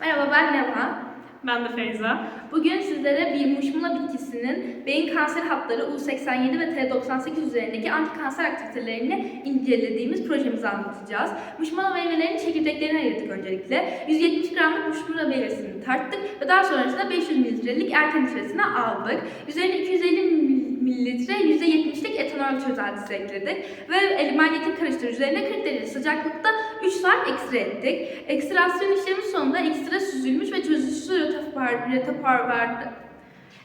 Merhaba ben Neva. Ben de Feyza. Bugün sizlere bir muşmula bitkisinin beyin kanser hapları U87 ve T98 üzerindeki antikanser aktivitelerini incelediğimiz projemizi anlatacağız. Muşmula meyvelerinin çekirdeklerini ayırdık öncelikle. 170 gramlık muşmula meyvesini tarttık ve daha sonrasında 500 mililitrelik erken litresini aldık. Üzerine 250 mililitre %70'lik etanol çözeltisi ekledik ve manyetik karıştırıcı üzerine 40 derece sıcaklıkta 3 saat ekstra ettik. Ekstrasyon işlemi sonunda ekstra süzülmüş ve çözücüsü rotapar, rotapar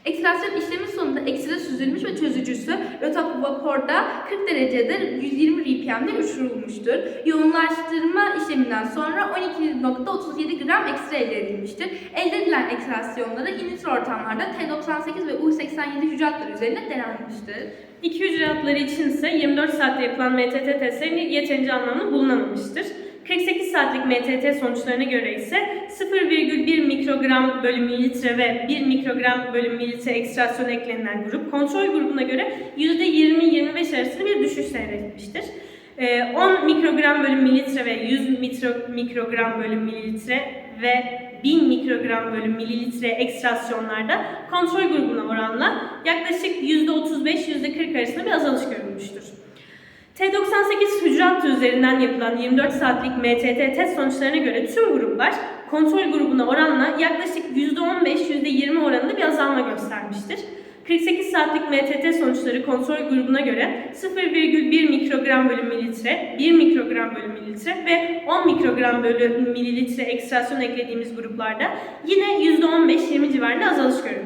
Ekstrasyon işlemi sonunda ekstra süzülmüş ve çözücüsü rotovaporda 40 derecede 120 rpm'de uçurulmuştur. Yoğunlaştırma işleminden sonra 12.37 gram ekstra elde edilmiştir. Elde edilen ekstrasyonları in vitro ortamlarda T98 ve U87 hücreler üzerinde denenmiştir. İki hücre hatları için ise 24 saatte yapılan MTT testleri yeterince anlamlı bulunamamıştır. 48 saatlik MTT sonuçlarına göre ise 0,1 mikrogram bölü mililitre ve 1 mikrogram bölü mililitre ekstrasyon eklenilen grup kontrol grubuna göre %20-25 arasında bir düşüş seyretmiştir. Ee, 10 mikrogram bölü mililitre ve 100 mitro- mikrogram bölü mililitre ve 1000 mikrogram bölü mililitre ekstrasyonlarda kontrol grubuna oranla yaklaşık %35-%40 arasında bir azalış görülmüştür. T98 hücre üzerinden yapılan 24 saatlik MTT test sonuçlarına göre tüm gruplar kontrol grubuna oranla yaklaşık %15-%20 oranında bir azalma göstermiştir. 48 saatlik MTT sonuçları kontrol grubuna göre 0,1 mikrogram bölü mililitre, 1 mikrogram bölü mililitre ve 10 mikrogram bölü mililitre ekstrasyon eklediğimiz gruplarda yine %15-20 civarında azalış görülmüştür.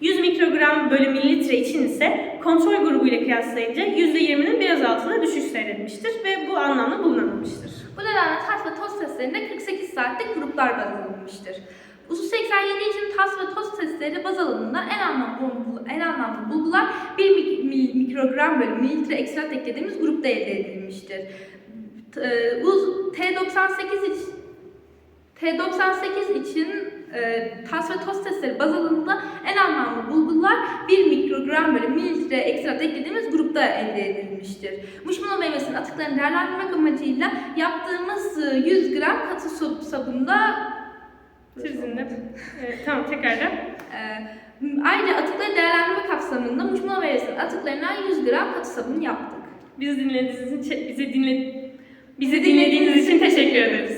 100 mikrogram bölü mililitre için ise kontrol grubu ile kıyaslayınca %20'nin biraz altında düşüş seyretmiştir ve bu anlamda bulunamamıştır. Bu nedenle TAS ve TOS testlerinde 48 saatlik gruplar baz alınmıştır. USU 87 için TAS ve TOS testleri baz alındığında en anlamlı, en anlamlı bulgular 1 mik- mil- mikrogram bölü mililitre ekstrat eklediğimiz grupta elde edilmiştir. T- e, bu T98 için T98 için e, TAS ve TOS testleri baz alındığında en anlamlı bulgular 1 mikrogram bölü mililitre ekstrat eklediğimiz grupta elde edilmiştir. Muşmula meyvesinin atıklarını değerlendirmek amacıyla yaptığımız e, 100 gram katı sabunda Sizinle. Evet, tamam tekrardan. e, ayrıca atıkları değerlendirme kapsamında muşmula meyvesinin atıklarından 100 gram katı sabun yaptık. Bizi dinlediğiniz için bizi dinle bizi dinlediğiniz için teşekkür ederiz.